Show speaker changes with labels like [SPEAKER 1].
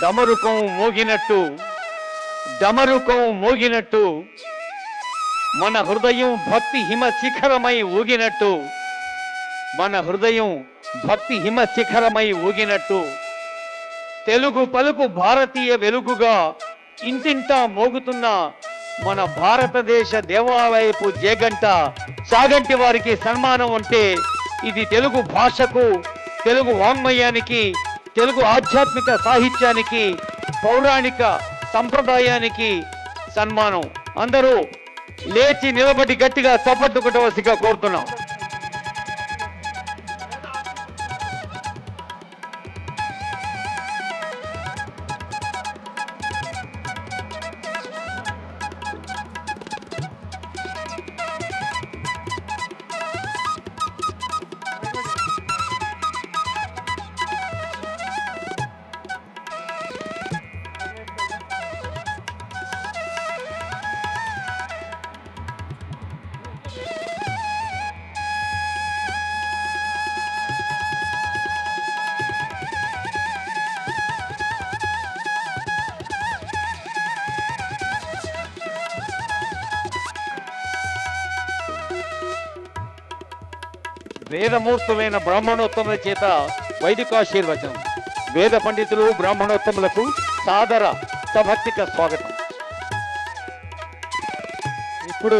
[SPEAKER 1] డమరుకం మోగినట్టు డమరుకం మోగినట్టు మన హృదయం భక్తి హిమ శిఖరమై ఊగినట్టు మన హృదయం భక్తి హిమ శిఖరమై ఊగినట్టు. తెలుగు పలుకు భారతీయ వెలుగుగా ఇంటింటా మోగుతున్న మన భారతదేశ దేవాలయపు జేగంట సాగంటి వారికి సన్మానం అంటే ఇది తెలుగు భాషకు తెలుగు వాంగ్మయానికి తెలుగు ఆధ్యాత్మిక సాహిత్యానికి పౌరాణిక సంప్రదాయానికి సన్మానం. అందరూ లేచి నిలబడి గట్టిగా చప్పట్టు కొట్టవలసిగా కోరుతున్నాం. వేదమూర్తమైన బ్రాహ్మణోత్తముల చేత వైదికాశీర్వచనం. వేద పండితులు బ్రాహ్మణోత్తములకు సాదర సభక్తిక స్వాగతం.
[SPEAKER 2] ఇప్పుడు